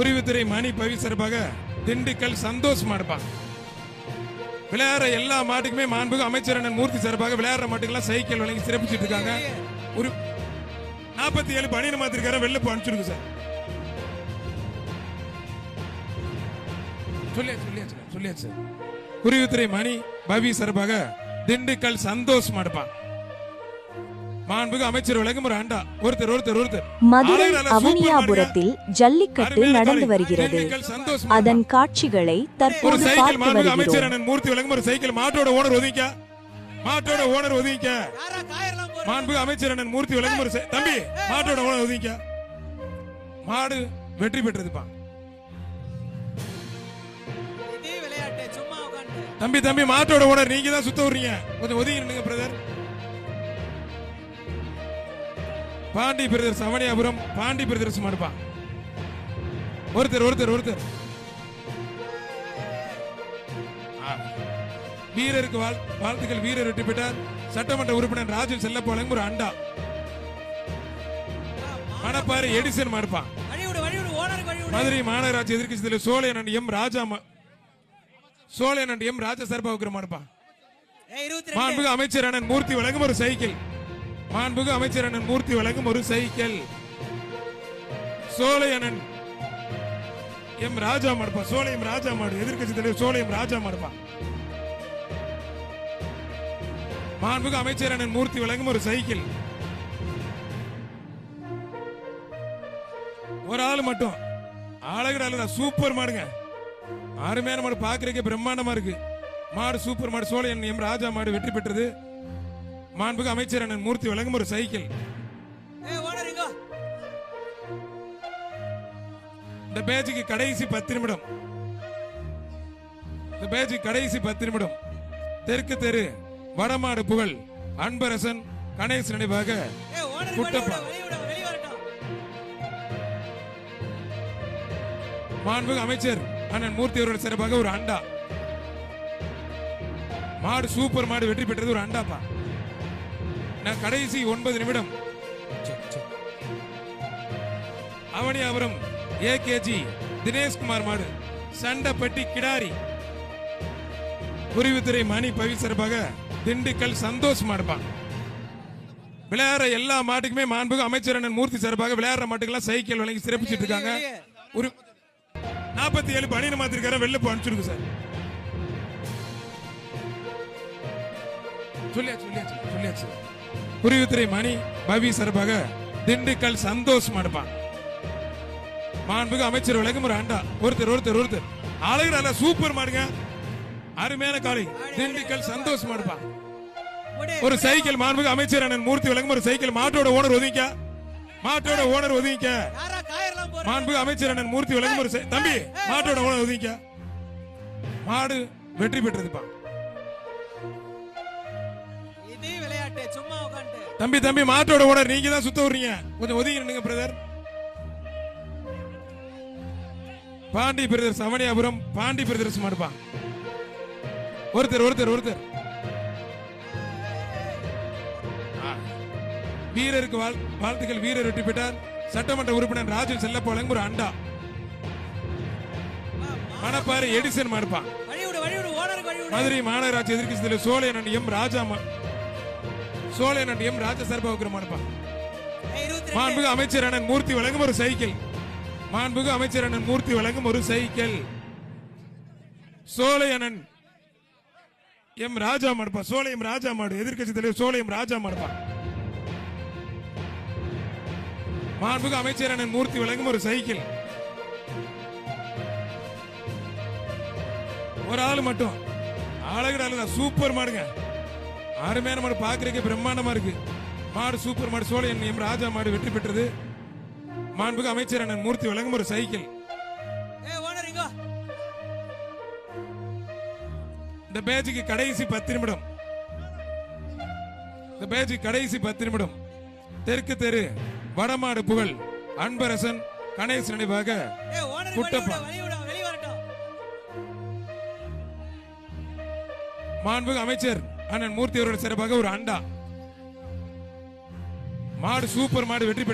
குருவித்துறை மணி பவி சார்பாக திண்டுக்கல் சந்தோஷ் மாடுப்பாங்க விளையாடுற எல்லா மாட்டுக்குமே மாண்புக அமைச்சர் அண்ணன் மூர்த்தி சார்பாக விளையாடுற மாட்டுக்கெல்லாம் சைக்கிள் வழங்கி சிறப்பிச்சுட்டு இருக்காங்க. ஒரு நாற்பத்தி ஏழு பணியின மாத்திருக்கார வெளில போ அனுப்பிச்சிருங்க சார். சொல்லியா சொல்லியாச்சு சொல்லியாச்சு. சார் குருவித்துறை மணி பவி சார்பாக திண்டுக்கல் சந்தோஷ் மாடுப்பான் மதுரை அவனியாபுரத்தில் ஜல்லிக்கட்டு நடந்து. வருகிறது. அதன் காட்சிகளை தற்போது பார்த்து வருகிறோம். மூர்த்தி விளங்கும் ஒரு சைக்கிள் மாட்டோட ஓனர் ஒதுங்க மாட்டோட ஓனர் ஒதுங்க? மாண்புக்கு அமைச்சர் அண்ணன் மூர்த்தி விளங்கும் ஒரு தம்பி மாட்டோட ஓனர் ஒதுங்க மாடு வெற்றி பெற்றதுப்பா. தம்பி தம்பி மாட்டோட ஓனர் நீங்க தான் சுத்த விடுறீங்க. கொஞ்சம் ஒதுங்கி நின்னுங்க brother Pandi brothers Avaniyapuram Pandi brothers மாடுப்பா ஒருத்தர் ஒருத்தர் ஒருத்தர். வீரருக்கு வாழ்- வாழ்த்துக்கள். வீரர் வெற்றி பெற்றார். சட்டமன்ற உறுப்பினர் ராஜு செல்லப்ப வழங்கும் ஒரு அண்டா. மணப்பாறை எடிசன் மாடுப்பா வழி விடு வழி விடு ஓனருக்கு வழி விடு மதுரை மாநகராட்சி எதிர்க்கட்சி தலைவர் சோழையன் எம் ராஜா சோழையன் எம் ராஜா சார்பா வைக்கிற மாடுப்பா ஏய் இருபத்தி ரெண்டு. மாண்புகு அமைச்சர் அண்ணன் மூர்த்தி வழங்கும் ஒரு சைக்கிள். மாண்புகு அமைச்சர் அண்ணன் மூர்த்தி வழங்கும் ஒரு சைக்கிள். சோழையண்ணன் எம் ராஜா மாடுப்பா சோழையம் ராஜா மாடு எதிர்க்கட்சி தலைவர் சோழையம் ராஜா மாடுப்பா மாண்புகு அமைச்சர் அண்ணன் மூர்த்தி வழங்கும் ஒரு சைக்கிள். ஒரு ஆள் மட்டும். அழகுட அழகுடா சூப்பர் மாடுங்க. அருமையான மாடு பாக்குறதுக்கு பிரம்மாண்டமா இருக்கு. மாடு சூப்பர் மாடு சோழையன் எம் ராஜா மாடு வெற்றி பெற்றது. மாண்புக்கு அமைச்சர் அண்ணன் மூர்த்தி வழங்கும் ஒரு சைக்கிள். இந்த பேஜுக்கு கடைசி பத்து நிமிடம். இந்த பேஜுக்கு கடைசி பத்து நிமிடம். தெற்கு தெரு வடமாடு புகழ் அன்பரசன் கணேஷ் நினைவாக குட்டப்பா. மாண்புக்கு அமைச்சர் அண்ணன் மூர்த்தி அவர்கள் சிறப்பாக ஒரு அண்டா. மாடு சூப்பர் மாடு வெற்றி பெற்றது ஒரு அண்டாப்பா. நான் கடைசி ஒன்பது நிமிடம். அவனியாபுரம் ஏகேஜி தினேஷ்குமார் மாடு சண்டைப்பட்டி கிடாரி. குருவித்துறை மணி பவி சிறப்பாக திண்டுக்கல் சந்தோஷ் மாடுப்பா விளையாடுற எல்லா மாட்டுக்குமே மாண்புக்கு அமைச்சர் அண்ணன் மூர்த்தி சிறப்பாக விளையாடுற மாட்டுக்கெல்லாம் சைக்கிள் வழங்கி சிறப்பிச்சிட்டு இருக்காங்க. ஒரு நாற்பத்தி ஏழு பணியின மாத்திருக்கார வெளில போ அனுப்பிச்சிருங்க சார். சொல்லியாச்சு சொல்லியாச்சு சொல்லியாச்சு. குருவித்துறை மணி பவி சார்பாக திண்டுக்கல் சந்தோஷ் மடுப்பான். மாண்புக்கு அமைச்சர் விளக்கும் ஒரு அண்டா ஒருத்தர் ஒருத்தர் ஒருத்தர். அழகு நல்லா சூப்பர் மாடுங்க. அருமையான காலை திண்டுக்கல் சந்தோஷ் மடுப்பான். ஒரு சைக்கிள் மாண்புக்கு அமைச்சர் அண்ணன் மூர்த்தி விளக்கம் ஒரு சைக்கிள் மாட்டோட ஓனர் ஒதுங்க மாட்டோட ஓனர் ஒதுங்க மாண்புக்கு அமைச்சர் அண்ணன் மூர்த்தி விளக்கம் ஒரு சை- தம்பி மாட்டோட ஓனர் ஒதுங்க மாடு வெற்றி பெற்றதுப்பா தம்பி தம்பி மாட்டோட ஓனர் நீங்க தான் சுத்த விடுறீங்க. கொஞ்சம் ஒதுங்கி நின்னுங்க brother Pandi brothers Avaniyapuram Pandi brothers மாடுப்பா. ஒருத்தர் ஒருத்தர் ஒருத்தர். வீரருக்கு வாழ்- வாழ்த்துக்கள். வீரர் வெற்றி பெற்றார். சட்டமன்ற உறுப்பினர் ராஜு செல்லப்ப வழங்கும் ஒரு அண்டா. மணப்பாறை எடிசன் மாடுப்பா. வழி விடு வழி விடு ஓனருக்கு வழி விடு மதுரை மாநகராட்சி எதிர்க்கட்சி தலைவர் சோழையன் எம் ராஜா மா- சோழையன் எம் ராஜா சார்பா வைக்கிற மாடுப்பா ஏய் இருபத்தி ரெண்டு மாண்புகு அமைச்சர் அண்ணன் மூர்த்தி வழங்கும் ஒரு சைக்கிள். மாண்புகு அமைச்சர் அண்ணன் மூர்த்தி வழங்கும் ஒரு சைக்கிள். சோழையண்ணன் எம் ராஜா மாடுப்பா சோழையம் ராஜா மாடு எதிர்க்கட்சி தலைவர் சோழையம் ராஜா மாடுப்பா மாண்புகு அமைச்சர் அண்ணன் மூர்த்தி வழங்கும் ஒரு சைக்கிள். ஒரு ஆள் மட்டும். அழகுட அழகா சூப்பர் மாடுங்க. அருமையான மாடு பாக்குறதுக்கு பிரம்மாண்டமா இருக்கு. மாடு சூப்பர் மாடு சோழையன் எம் ராஜா மாடு வெற்றி பெற்றது. மாண்புக்கு அமைச்சர் அண்ணன் மூர்த்தி வழங்கும் ஒரு சைக்கிள். இந்த பேஜுக்கு கடைசி பத்து நிமிடம். இந்த பேஜுக்கு கடைசி பத்து நிமிடம். தெற்கு தெரு வடமாடு புகழ் அன்பரசன் கணேஷ் நினைவாக குட்டப்பா. மாண்புக்கு அமைச்சர் அண்ணன் மூர்த்தி அவர்கள் சிறப்பாக ஒரு அண்டா. மாடு சூப்பர் மாடு வெற்றி பெற்ற